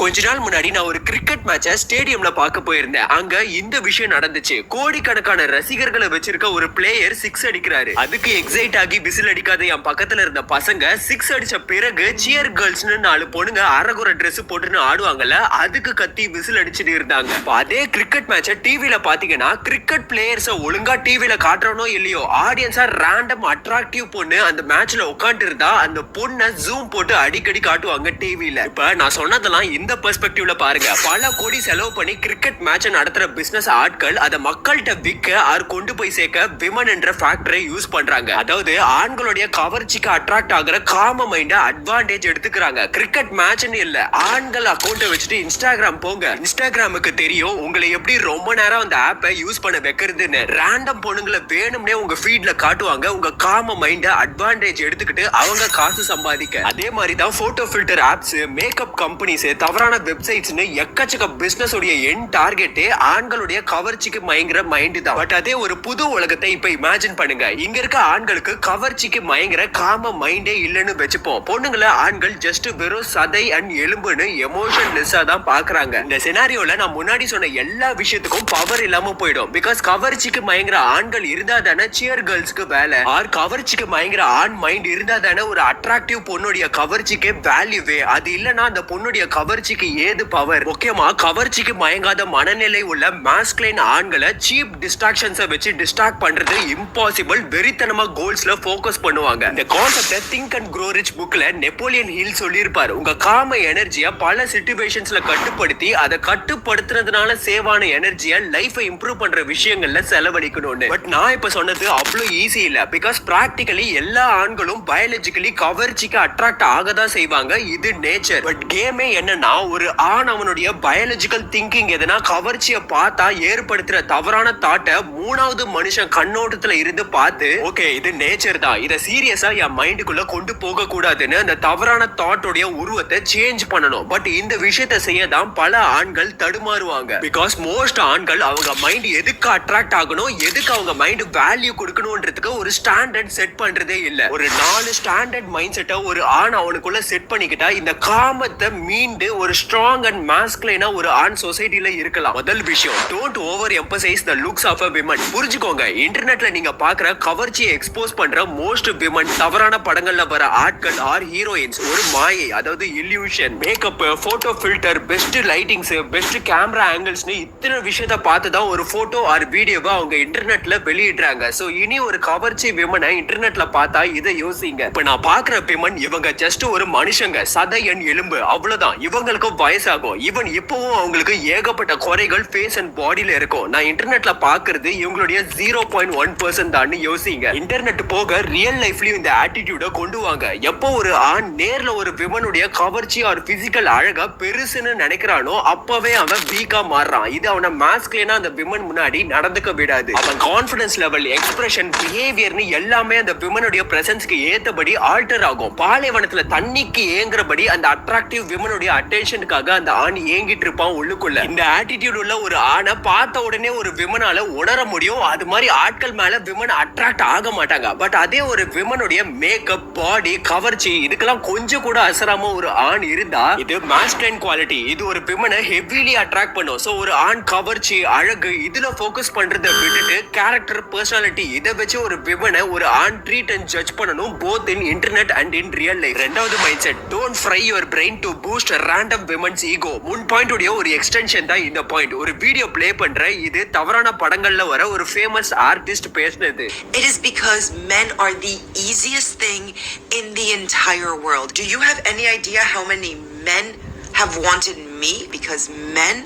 கொஞ்ச நாள் முன்னாடி நான் ஒரு கிரிக்கெட் மேட்சை ஸ்டேடியம்ல பார்க்க போயிருந்தேன். அங்க இந்த விஷயம் நடந்துச்சு. கோடிக்கணக்கான ரசிகர்களை வச்சிருக்க ஒரு பிளேயர் சிக்ஸ் அடிக்கிறாரு. அதுக்கு எக்ஸைட் ஆகி விசில் அடிக்காத என் பக்கத்துல இருந்த பசங்க சிக்ஸ் அடிச்ச பிறகு சியர் கேர்ள்ஸ்னு நாலு பொண்ணுங்க அரகுற ட்ரெஸ் போட்டுன்னு ஆடுவாங்கல்ல அதுக்கு கத்தி விசில் அடிச்சுட்டு இருந்தாங்க. அதே கிரிக்கெட் மேட்சை டிவில பாத்தீங்கன்னா கிரிக்கெட் பிளேயர்ஸ ஒழுங்கா டிவில காட்டுறனோ இல்லையோ ஆடியன்ஸா ரேண்டம் அட்ராக்டிவ் பொண்ணு அந்த மேட்ச்ல உட்காந்து இருந்தா அந்த பொண்ணை ஜூம் போட்டு அடிக்கடி காட்டுவாங்க டிவில இப்ப நான் சொன்னதெல்லாம் இந்த பெர்ஸ்பெக்டிவ்ல பாருங்க. பல கோடி செலவு பண்ணி கிரிக்கெட் மேட்ச் நடத்துற பிசினஸ் ஆட்கள் அதை மக்கள்கிட்ட விற்க ஆர் கொண்டு போய் சேர்க்க விமன் என்ற ஃபேக்டரை யூஸ் பண்றாங்க. அதாவது ஆண்களுடைய கவர்ச்சிக்கு அட்ராக்ட் ஆகுற காம மைண்ட அட்வான்டேஜ் எடுத்துக்கிறாங்க. கிரிக்கெட் மேட்ச்னு இல்ல ஆண்கள் அக்கௌண்ட்டை வச்சுட்டு இன்ஸ்டாகிராம் போங்க. இன்ஸ்டாகிராமுக்கு தெரியும் உங்களை எப்படி ரொம்ப நேரம் அந்த ஆப்பை யூஸ் பண்ண வைக்கிறதுன்னு. ரேண்டம் பொண்ணுங்களை வேணும்னே உங்க ஃபீட்ல காட்டுவாங்க. உங்க காம மைண்ட அட்வான்டேஜ் எடுத்துக்கிட்டு அவங்க காசு சம்பாதிக்க. அதே மாதிரி தான் photo filter apps makeup companies தவறான வெப்சைட்ஸ்னு எக்கச்சக்க பிசினஸ் உடைய என் டார்கெட்டே ஆண்களுடைய கவர்ச்சிக்கு மயங்குற மைண்ட் தான். பட் அதே ஒரு புது உலகத்தை இப்ப இமேஜின் பண்ணுங்க. இங்க இருக்க ஆண்களுக்கு கவர்ச்சிக்கு மயங்குற காம மைண்டே இல்லைன்னு வச்சுப்போம். பொண்ணுங்களை ஆண்கள் ஜஸ்ட் வெறும் சதை அண்ட் எலும்புன்னு எமோஷன்லெஸ்ஸா தான் பாக்குறாங்க. இந்த சினாரியோல நான் முன்னாடி சொன்ன எல்லா விஷயத்துக்கும் பவர் இல்லாம போயிடும். பிகாஸ் கவர்ச்சிக்கு மயங்குற ஆண்கள் இருந்தா தானே சியர் கேர்ள்ஸ்க்கு வேலை. ஆர் கவர்ச்சிக்கு மயங்குற ஆண் மைண்ட் இருந்தா தானே ஒரு அட்ராக்டிவ் பொண்ணுடைய கவர்ச்சிக்கு வேல்யூவே அது இல்லைன்னா அந்த பொண்ணுடைய கவர்ச்சிக்கு ஏது பவர் முக்கியமா கவர்ச்சிக்கு மயங்காத மனநிலை உள்ள மாஸ்க்லைன் ஆண்களை சீப் டிஸ்ட்ராக்ஷன்ஸை வச்சு டிஸ்ட்ராக்ட் பண்றது இம்பாசிபிள் வெறித்தனமா கோல்ஸ்ல ஃபோக்கஸ் பண்ணுவாங்க. இந்த கான்செப்ட திங்க் அண்ட் க்ரோ ரிச் புக்ல நெப்போலியன் ஹில் சொல்லியிருப்பாரு. உங்க காம எனர்ஜியை பல சிச்சுவேஷன்ஸ்ல கட்டுப்படுத்தி அதை கட்டுப்படுத்துறதுனால சேவான எனர்ஜியை லைஃபை இம்ப்ரூவ் பண்ற விஷயங்கள்ல செலவழிக்கணும்னு. பட் நான் இப்ப சொன்னது அவ்வளவு ஈஸி இல்ல. பிகாஸ் பிராக்டிகலி எல்லா ஆண்களும் பயாலஜிக்கலி கவர்ச்சிக்கு அட்ராக்ட் ஆக தான் செய்வாங்க. இது நேச்சர் பட் கேமே என்னன்னா ஒரு ஆண் அவனுடைய பயாலஜிக்கல் திங்கிங் எதுனா கவர்ச்சியை பார்த்தா ஏற்படுத்துற தவறான தாட்டை மூணாவது மனுஷன் கண்ணோட்டத்துல இருந்து பார்த்து ஓகே இது நேச்சர் தான். இதை சீரியஸா என் மைண்டுக்குள்ள கொண்டு போக கூடாதுன்னு அந்த தவறான தாட்டோடைய உருவத்தை சேஞ்ச் பண்ணணும். பட் இந்த விஷயத்தை செய்ய தான் பல ஆண்கள் தடுமாறுவாங்க. பிகாஸ் மோஸ்ட் ஆண்கள் அவங்க மைண்ட் எதுக்கு அட்ராக்ட் ஆகணும்? எதுக்கு அவங்க மைண்ட் வேல்யூ கொடுக்கணும்ன்றதுக்கு ஒரு ஸ்டாண்டர்ட் செட் பண்றதே இல்ல. ஒரு நாலு ஸ்டாண்டர்ட் மைண்ட் செட்டை ஒரு ஆண் அவனுக்குள்ள செட் பண்ணிக்கிட்டா இந்த காமத்தை மீண்டு ஒரு ஒரு ஸ்ட்ராங் அண்ட் மாஸ்க்லைனா ஒரு ஆண் சொசைட்டில இருக்கலாம். முதல் விஷயம் don't over emphasize the looks of a women புரிஞ்சுக்கோங்க இன்டர்நெட்ல நீங்க பாக்குற கவர்ச்சியை எக்ஸ்போஸ் பண்ற மோஸ்ட் விமன் தவறான படங்கள்ல வர ஆட்கள் ஆர் ஹீரோயின்ஸ் ஒரு மாயை அதாவது illusion makeup photo filter best lightings best camera ஆங்கிள்ஸ்னு இத்தனை விஷயத்த பார்த்து தான் ஒரு போட்டோ ஆர் வீடியோவை அவங்க இன்டர்நெட்ல வெளியிடுறாங்க. சோ இனி ஒரு கவர்ச்சி விமனை இன்டர்நெட்ல பார்த்தா இதை யோசிங்க. இப்ப நான் பாக்குற விமன் இவங்க ஜஸ்ட் ஒரு மனுஷங்க சதை எண் எலும்பு அவ்வளவுதான். இவங்களுக்கு வயசாகும். ஈவன் இப்பவும் அவங்களுக்கு ஏகப்பட்ட குறைகள் ஃபேஸ் அண்ட் பாடியில இருக்கும். நான் இன்டர்நெட்ல பாக்குறது இவங்களுடைய ஜீரோ பாயிண்ட் ஒன் பர்சன்ட் தான் யோசிங்க. இன்டர்நெட் போக ரியல் லைஃப்லயும் இந்த ஆட்டிடியூட கொண்டு வாங்க. எப்போ ஒரு ஆண் நேர்ல ஒரு விமனுடைய கவர்ச்சி ஆர் பிசிக்கல் அழகா பெருசுன்னு நினைக்கிறானோ அப்பவே அவன் வீக்கா மாறுறான். இது அவனை மாஸ்க்லேனா அந்த விமன் முன்னாடி நடந்துக்க விடாது. அவன் கான்பிடன்ஸ் லெவல் எக்ஸ்பிரஷன் பிஹேவியர்னு எல்லாமே அந்த விமனுடைய பிரசன்ஸ்க்கு ஏத்தபடி ஆல்டர் ஆகும். பாலைவனத்துல தண்ணிக்கு ஏங்குறபடி அந்த அட்ராக்டிவ் விமனுடைய அட்டென்ஷனுக்காக அந்த ஆண் ஏங்கிட்டு இருப்பான் உள்ளுக்குள்ள. இந்த ஆட்டிடியூட் உள்ள ஒரு ஆணை பார்த்த உடனே ஒரு விமனால உணர முடியும். அது மாதிரி ஆட்கள் மேல விமன் அட்ராக்ட் ஆக மாட்டாங்க. பட் அதே ஒரு விமனுடைய மேக்கப் பாடி கவர்ச்சி இதுக்கெல்லாம் கொஞ்சம் கூட அசராம ஒரு ஆண் இருந்தா இது மாஸ்குலைன் குவாலிட்டி இது ஒரு விமனை ஹெவிலி அட்ராக்ட் பண்ணும். ஸோ ஒரு ஆண் கவர்ச்சி அழகு இதுல ஃபோக்கஸ் பண்றதை விட்டுட்டு கேரக்டர் பர்சனாலிட்டி இதை வச்சு ஒரு விமனை ஒரு ஆண் ட்ரீட் அண்ட் ஜட்ஜ் பண்ணணும் both in internet and in real life ரெண்டாவது mindset don't fry your brain to boost random women's ego முன் பாயிண்ட் உடைய ஒரு எக்ஸ்டென்ஷன் தான் இந்த பாயிண்ட் ஒரு வீடியோ ப்ளே பண்ற இது தவறான படங்கள்ல வர ஒரு ஃபேமஸ் ஆர்டிஸ்ட் பேசினது It is because men are the easiest thing in the entire world. Do you have any idea how many men have wanted me? Because men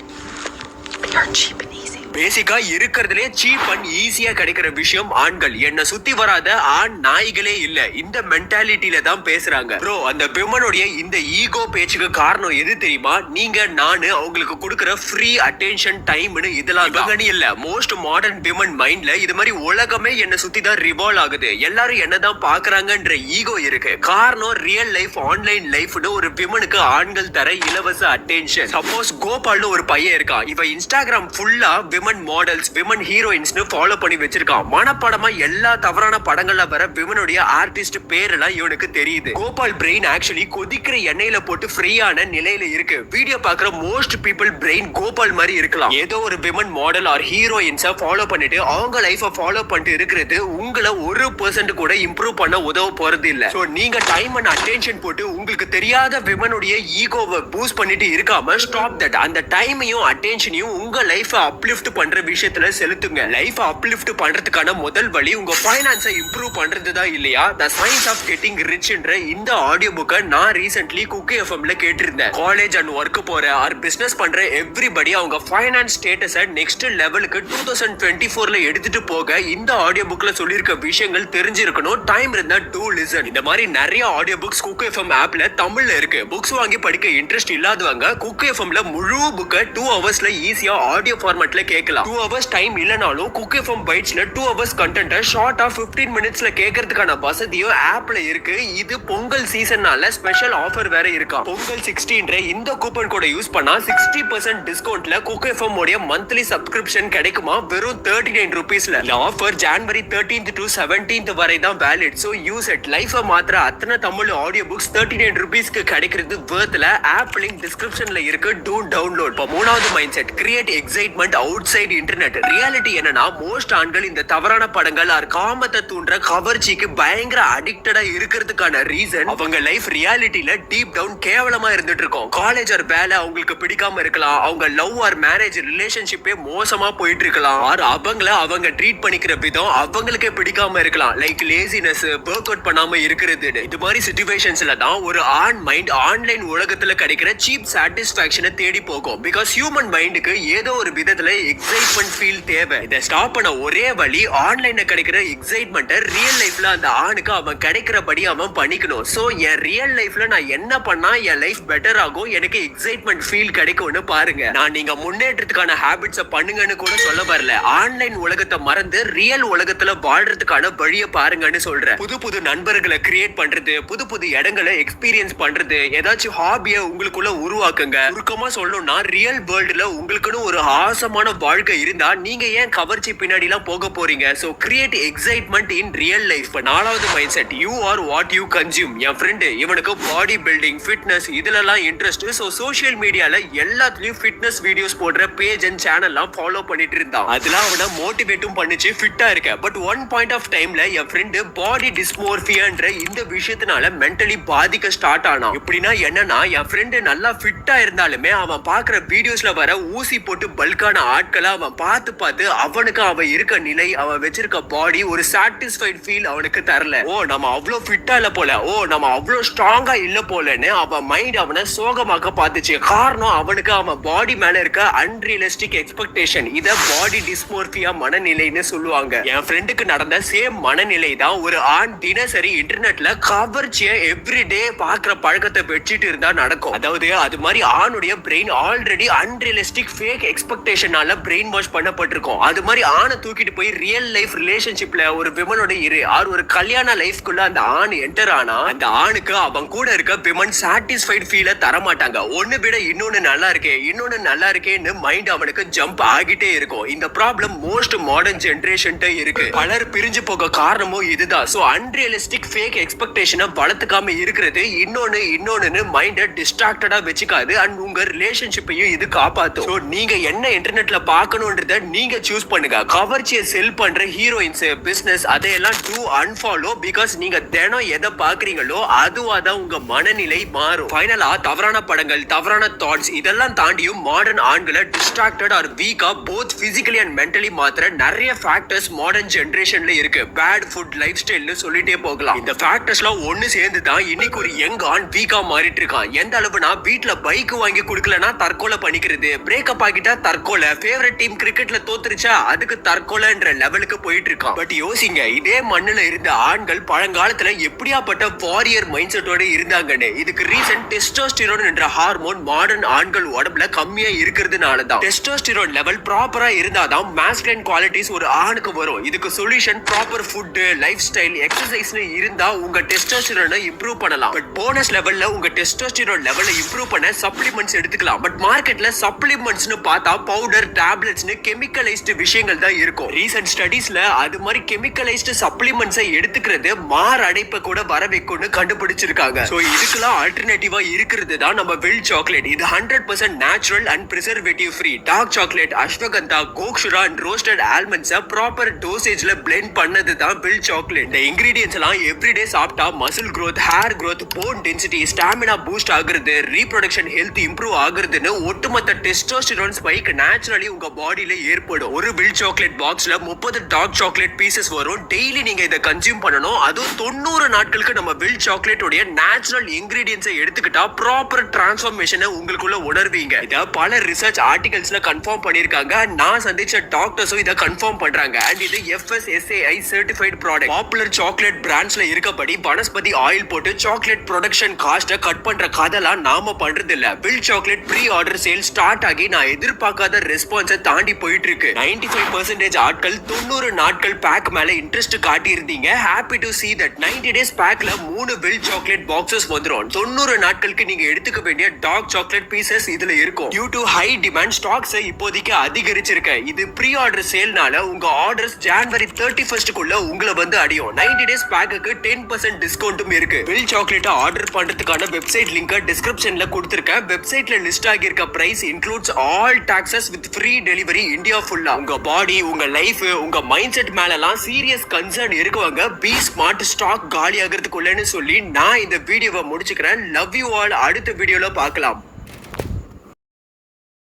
are cheap and easy. பேசிக்கா இருக்கிறதுலே cheap and ஈஸியா கிடைக்கிற விஷயம் ஆண்கள். என்ன சுத்தி வராத ஆண் நாய்களே இல்ல. இந்த மென்டாலிட்டியில தான் பேசுறாங்க. ப்ரோ அந்த விமனுடைய இந்த ஈகோ பேச்சுக்கு காரணம் எது தெரியுமா? நீங்க நானு அவங்களுக்கு கொடுக்குற ஃப்ரீ அட்டென்ஷன் டைம்னு இதெல்லாம் இவங்கன்னு இல்ல. மோஸ்ட் மாடர்ன் விமன் மைண்ட்ல இது மாதிரி உலகமே என்ன சுத்தி தான் ரிவால்வ் ஆகுது. எல்லாரும் என்னதான் பாக்குறாங்கன்ற ஈகோ இருக்கு. காரணம் ரியல் லைஃப் ஆன்லைன் லைஃப்னு ஒரு விமனுக்கு ஆண்கள் தர இலவச அட்டென்ஷன் சப்போஸ் கோபால்னு ஒரு பையன் இருக்கான். இவன் இன்ஸ்டாகிராம் ஃபுல்லா விமன் மாடல்ஸ் விமன் ஹீரோயின்ஸ்னு ஃபாலோ பண்ணி வச்சிருக்கான். மனப்படமா எல்லா தவறான படங்கள்ல வர விமனுடைய ஆர்டிஸ்ட் பேரெல்லாம் இவனுக்கு தெரியுது. கோபால் பிரெயின் ஆக்சுவலி கொதிக்கிற எண்ணெயில போட்டு ஃப்ரீயான நிலையில இருக்கு. வீடியோ பாக்குற மோஸ்ட் பீப்புள் பிரெயின் கோபால் மாதிரி இருக்கலாம். ஏதோ ஒரு விமன் மாடல் ஆர் ஹீரோயின்ஸை ஃபாலோ பண்ணிட்டு அவங்க லைஃபை ஃபாலோ பண்ணிட்டு இருக்கிறது உங்களை ஒரு பர்சன்ட் கூட இம்ப்ரூவ் பண்ண உதவ போறது இல்ல. சோ நீங்க டைம் அண்ட் அட்டென்ஷன் போட்டு உங்களுக்கு தெரியாத விமனுடைய ஈகோவை பூஸ்ட் பண்ணிட்டு இருக்காம ஸ்டாப் தட் அந்த டைமையும் அட்டென்ஷனையும் உங்க லைஃபை அப்லிஃப்ட் பண்ற விஷயத்துல செலுத்துங்க. லைஃப் அப்லிஃப்ட் பண்றதுக்கான முதல் வழி உங்க ஃபைனான்ஸை இம்ப்ரூவ் பண்றது தான் இல்லையா? த சயின்ஸ் ஆஃப் கெட்டிங் ரிச்ன்ற இந்த ஆடியோ புக்கை நான் ரீசென்ட்லி குக்கி எஃப்எம்ல கேட்டிருந்தேன். காலேஜ் அண்ட் ஒர்க் போற ஆர் பிசினஸ் பண்ற எவ்ரிபடி அவங்க ஃபைனான்ஸ் ஸ்டேட்டஸை நெக்ஸ்ட் லெவலுக்கு டூ தௌசண்ட் டுவெண்ட்டி ஃபோர்ல எடுத்துட்டு போக இந்த ஆடியோ புக்ல சொல்லியிருக்க விஷயங்கள் தெரிஞ்சிருக்கணும். டைம் இருந்தா டூ லிசன் இந்த மாதிரி நிறைய ஆடியோ புக்ஸ் குக் எஃப்எம் ஆப்ல தமிழ்ல இருக்கு. புக்ஸ் வாங்கி படிக்க இன்ட்ரெஸ்ட் இல்லாதவங்க குக் எஃப்எம்ல முழு புக்கை டூ ஹவர்ஸ்ல ஈஸியா ஆடியோ ஃபார்மேட்ல கேட்கலாம். டூ ஹவர்ஸ் டைம் இல்லைனாலும் குக் எஃப்எம் பைட்ஸ்ல டூ ஹவர்ஸ் கண்டென்ட்டை ஷார்ட்டா 15 மினிட்ஸ்ல கேட்கறதுக்கான வசதியும் ஆப்ல இருக்கு. இது பொங்கல் சீசன்னால ஸ்பெஷல் ஆஃபர் வேற இருக்கா? பொங்கல் சிக்ஸ்டீன்ற இந்த கூப்பன் கோட யூஸ் பண்ணா சிக்ஸ்டி பர்சன்ட் டிஸ்கவுண்ட்ல குக் எஃப்எம் உடைய மந்த்லி சப்ஸ்கிரிப்ஷன் கிடைக்குமா? வெறும் தேர்ட்டி நைன் ருபீஸ்ல இந்த offer January thirteenth to seventeenth வரை தான் வேலிட் ஸோ யூஸ் இட் லைஃபை மாத்திர அத்தனை Tamil audio books thirty nine ருபீஸ்க்கு கிடைக்கிறது வேர்த்ல ஆப் லிங்க் டிஸ்கிரிப்ஷன்ல இருக்கு. டூ டவுன்லோட் இப்போ மூணாவது mindset create excitement outside internet reality என்னன்னா மோஸ்ட் ஆண்கள் இந்த தவறான படங்கள் ஆர் காமத்தை தூண்டுற கவர்ச்சிக்கு பயங்கர அடிக்டடா இருக்கிறதுக்கான ரீசன் அவங்க லைஃப் ரியாலிட்டியில டீப் டவுன் கேவலமா இருந்துட்டு இருக்கும் காலேஜ் ஆர் வேலை அவங்களுக்கு பிடிக்காம இருக்கலாம். அவங்க லவ் ஆர் மேரேஜ் ரிலேஷன்ஷிப்பே மோசமா போயிட்டு இருக்கலாம் ஆர் அவங்கள அவங்க ட்ரீட் பண்ணிக்கிற விதம் அவங்களுக்கே பிடிக்காம இருக்கலாம். லைக் லேசினஸ் ஒர்க் அவுட் பண்ணாம இருக்கிறது இது மாதிரி சுச்சுவேஷன்ஸ்ல தான் ஒரு ஆண் மைண்ட் ஆன்லைன் உலகத்துல கிடைக்கிற சீப் சாட்டிஸ்பாக்சனை தேடி போகும். பிகாஸ் ஹியூமன் மைண்டுக்கு ஏதோ ஒரு விதத்துல எக்ஸைட்மெண்ட் ஃபீல் தேவை. இதை ஸ்டாப் பண்ண ஒரே வழி ஆன்லைன்ல கிடைக்கிற எக்ஸைட்மெண்ட்டை ரியல் லைஃப்ல அந்த ஆணுக்கு அவன் கிடைக்கிறபடி அவன் பண்ணிக்கணும். ஸோ என் ரியல் லைஃப்ல நான் என்ன பண்ணா என் லைஃப் பெட்டர் ஆகும்? எனக்கு எக்ஸைட்மெண்ட் ஃபீல் கிடைக்கும்னு பாருங்க. நான் நீங்க முன்னேற்றத்துக்கான ஹாபிட்ஸை பண்ணுங்கன்னு கூட சொல்ல வரல. ஆன்லைன் உலகத்தை மறந்து ரியல் உலகத்துல வாழ்றதுக்கான வழியை பாருங்கன்னு சொல்றேன். புது புது நண்பர்களை கிரியேட் பண்றது புது புது இடங்களை எக்ஸ்பீரியன்ஸ் பண்றது ஏதாச்சும் ஹாபியை உங்களுக்குள்ள உருவாக்குங்க. சுருக்கமா சொல்லணும்னா ரியல் வேர்ல்டுல உங்களுக்குன்னு ஒரு ஆசமான வாழ்க்கை இருந்தா நீங்க ஏன் கவர்ச்சி பின்னாடி எல்லாம் போக போறீங்க? So create excitement in real life நாலாவது mindset you are what you consume N friend இவனுக்கு பாடி பில்டிங் ஃபிட்னஸ் இதுலலாம் இன்ட்ரெஸ்ட் ஸோ சோஷியல் மீடியால எல்லாத்துலயும் ஃபிட்னஸ் வீடியோஸ் போடுற பேஜ் அண்ட் சேனல்லாம் ஃபாலோ பண்ணிட்டு இருந்தான் அதெல்லாம் அவனை மோட்டிவேட்டும் பண்ணிச்சு ஃபிட்டா இருக்க. பட் ஒன் பாயிண்ட் ஆஃப் டைம்ல என் ஃப்ரெண்டு பாடி டிஸ்மோர்பியான்ற இந்த விஷயத்தினால மென்டலி பாதிக்க ஸ்டார்ட் ஆனான். எப்படின்னா என்னன்னா என் ஃப்ரெண்டு நல்லா ஃபிட்டா இருந்தாலுமே அவன் பாக்குற வீடியோஸ்ல வர ஊசி போட்டு பல்கான ஆட்களை அவன் பார்த்து பார்த்து அவனுக்கு அவன் இருக்க நிலை அவன் வச்சிருக்க பாடி ஒரு சாட்டிஸ்ஃபைட் ஃபீல் அவனுக்கு தரல. ஓ நம்ம அவ்வளோ ஃபிட்டா இல்ல போல. ஓ நம்ம அவ்வளோ ஸ்ட்ராங்கா இல்ல போலன்னு அவன் மைண்ட் அவனை சோகமாக்க பார்த்துச்சு. காரணம் அவனுக்கு அவன் பாடி மேல இருக்க அன்ரியலிஸ்டிக் எக்ஸ்பெக்டேஷன் இத பாடி டிஸ்மோர்பியா மனநிலைன்னு சொல்லுவாங்க. என் ஃப்ரெண்டுக்கு நடந்த சேம் மனநிலை தான் ஒரு ஆண் தினசரி இன்டர்நெட்ல கவர்ச்சிய எவ்ரிடே பாக்குற பழக்கத்தை வச்சுட்டு இருந்தா நடக்கும். அதாவது அது மாதிரி ஆணுடைய பிரெயின் ஆல்ரெடி அன்ரியலிஸ்டிக் ஃபேக் எக்ஸ்பெக்டேஷனால பிரெயின் வாஷ் பண்ணப்பட்டிருக்கோம். அது மாதிரி ஆணை தூக்கிட்டு போய் ரியல் லைஃப் ரிலேஷன்ஷிப்ல ஒரு விமனோட இரு. ஆர் ஒரு கல்யாண லைஃப்குள்ள அந்த ஆண் என்டர் ஆனா அந்த ஆணுக்கு அவன் கூட இருக்க விமன் சாட்டிஸ்ஃபைட் ஃபீல தர மாட்டாங்க ஒன்னு விட இன்னொன்னு நல்லா இருக்கே இன்னொன்னு நல்லா இருக்கேன்னு மைண்ட் அவனுக்கு ஜம்ப் ஆகிட்டே இருக்கும். இந்த ப்ராப்ளம் மோஸ்ட் மாடர்ன் ஜென்ரேஷன் இருக்கு. பலர் பிரிஞ்சு போக காரணமும் இதுதான். சோ அன்ரியலிஸ்டிக் ஃபேக் எக்ஸ்பெக்டேஷனை வளர்த்துக்காம இருக்கிறது இன்னொன்னு இன்னொன்னு மைண்டை டிஸ்ட்ராக்டடா வச்சுக்காது அண்ட் உங்க ரிலேஷன்ஷிப்பையும் இது காப்பாத்தும். நீங்க என்ன இன்டர்நெட்ல பார்க்கணுன்றத நீங்க சூஸ் பண்ணுங்க. கவர்ச்சியை செல் பண்ற ஹீரோயின்ஸ் பிசினஸ் அதையெல்லாம் டூ அன்ஃபாலோ பிகாஸ் நீங்க தினம் எதை பாக்குறீங்களோ அதுவா தான் உங்க மனநிலை மாறும். ஃபைனலா தவறான படங்கள் தவறான தாட்ஸ் இதெல்லாம் தாண்டியும் மாடர்ன் ஆண்களை டிஸ்ட்ராக்டட் ஆர் வீக்கா போத் பிசிக்கலி அண்ட் மென்டலி மாத்திர நிறைய ஃபேக்டர்ஸ் மாடர்ன் ஜென்ரேஷன்ல இருக்கு. பேட் ஃபுட் லைஃப் ஸ்டைல்னு சொல்லிட்டே போகலாம். இந்த ஃபேக்டர்ஸ்லாம் ஒன்னு சேர்ந்து தான் இன்னைக்கு ஒரு யங் ஆண் வீக்கா மாறிட்டு இருக்கான். எந்த அளவுனா வீட்டுல பைக் வாங்கி கொடுக்கலனா தற்கொலை பண்ணிக்கிறது. பிரேக்கப் ஆகிட்டா தற்கொலை. ஃபேவரட் டீம் கிரிக்கெட்ல தோத்துருச்சா? அதுக்கு தற்கொலைன்ற லெவலுக்கு போயிட்டு இருக்கான் பட் யோசிங்க இதே மண்ணுல இருந்த ஆண்கள் பழங்காலத்துல எப்படியாப்பட்ட வாரியர் மைண்ட் செட்டோட இருந்தாங்கன்னு. இதுக்கு ரீசன் டெஸ்டோஸ்டிரோன் என்ற ஹார்மோன் மாடர்ன் ஆண்கள் உடம்புல கம்மியா இருக்கிறதுனால தான் டெஸ்டோஸ்டிரோன் லெவல் ப்ராப்பரா இருந்தாதான் மாஸ்குலைன் குவாலிட்டிஸ் ஒரு ஆணுக்கு வரும். இதுக்கு solution proper food lifestyle எக்ஸசைஸ்னு இருந்தா உங்க டெஸ்டோஸ்டிரோனை இம்ப்ரூவ் பண்ணலாம். பட் போனஸ் லெவல்ல உங்க டெஸ்டோஸ்டிரோன் லெவலை இம்ப்ரூவ் பண்ண சப்ளிமெண்ட்ஸ் எடுத்துக்கலாம். பட் மார்க்கெட்ல சப்ளிமெண்ட்ஸ்னு பார்த்தா பவுடர் டேப் டேப்லெட்ஸ்னு கெமிக்கலைஸ்டு விஷயங்கள் தான் இருக்கும். ரீசன்ட் ஸ்டடீஸ்ல அது மாதிரி கெமிக்கலைஸ்டு சப்ளிமெண்ட்ஸை எடுத்துக்கிறது மார் அடைப்பை கூட வர வைக்கும்னு கண்டுபிடிச்சிருக்காங்க. ஸோ இதுக்கெல்லாம் ஆல்டர்னேட்டிவா இருக்கிறது தான் நம்ம வில் சாக்லேட் இது hundred percent natural and preservative free dark chocolate ashwagandha gokshura and roasted ஆல்மண்ட்ஸை proper டோசேஜ்ல பிளெண்ட் பண்ணது தான் வில் சாக்லேட் இந்த இன்கிரீடியன்ஸ் எல்லாம் எவ்ரிடே சாப்பிட்டா muscle growth hair growth bone density stamina boost ஆகுறது ரீப்ரொடக்ஷன் ஹெல்த் இம்ப்ரூவ் ஆகுறதுன்னு ஒட்டுமொத்த டெஸ்டோஸ்டிரோன் ஸ்பைக் நேச்சுரலி உங்க பாடியில ஏற்படும். ஒரு பில் சாக்லேட் பாக்ஸ்ல முப்பது டார்க் சாக்லேட் பீசஸ் வரும். டெய்லி நீங்க இதை கன்சியூம் பண்ணணும். அதுவும் தொண்ணூறு நாட்களுக்கு நம்ம வில் சாக்லேட்டோடைய நேச்சுரல் இன்கிரீடியன்ஸை எடுத்துக்கிட்டா ப்ராப்பர் டிரான்ஸ்ஃபார்மேஷனை உங்களுக்குள்ள உணர்வீங்க. இதை பல ரிசர்ச் ஆர்டிகல்ஸ்ல கன்ஃபார்ம் பண்ணிருக்காங்க நான் சந்திச்ச டாக்டர்ஸும் இதை கன்ஃபார்ம் பண்றாங்க. அண்ட் இது FSSAI certified product popular chocolate பிராண்ட்ஸ்ல இருக்கப்படி வனஸ்பதி ஆயில் போட்டு சாக்லேட் ப்ரொடக்ஷன் காஸ்ட்டை கட் பண்ற கதெல்லாம் நாம பண்றது இல்ல Will chocolate pre order sale start ஆகி நான் எதிர்பார்க்காத ரெஸ்பான்ஸ் தாண்டி போயிட்டு இருக்கு நைன்டி ஃபைவ் பர்சன்டேஜ் ஆட்கள் தொண்ணூறு நாட்கள் பேக் மேல interest காட்டியிருந்தீங்க. Happy to see that 90 days பேக்ல மூணு வில் சாக்லேட் பாக்ஸஸ் வந்துடும் தொண்ணூறு நாட்களுக்கு நீங்க எடுத்துக்க வேண்டிய டார்க் சாக்லேட் பீசஸ் இதுல இருக்கும். Due to high demand stocks இப்போதைக்கு அதிகரிச்சிருக்க இது ப்ரீ ஆர்டர் சேல்னால உங்க ஆர்டர்ஸ் ஜான்வரி தேர்ட்டி ஃபர்ஸ்ட்குள்ள உங்களை வந்து அடையும். 90 டேஸ் பேக்குக்கு டென் பர்சன்ட் டிஸ்கவுண்ட்டும் இருக்கு. வில் சாக்லேட்டை ஆர்டர் பண்றதுக்கான வெப்சைட் லிங்க் டிஸ்கிரிப்ஷன்ல கொடுத்துருக்கேன். வெப்சைட்ல list ஆகியிருக்க price includes all taxes with free free delivery India ஃபுல்லா உங்க பாடி உங்க லைஃப் உங்க மைண்ட் செட் மேலலாம் சீரியஸ் கன்சர்ன் இருக்கவங்க. பி ஸ்மார்ட் ஸ்டாக் காலி ஆகிறதுக்குள்ளன்னு சொல்லி நான் இந்த வீடியோவை முடிச்சுக்கிறேன். லவ் யூ ஆல் அடுத்த வீடியோல பார்க்கலாம்.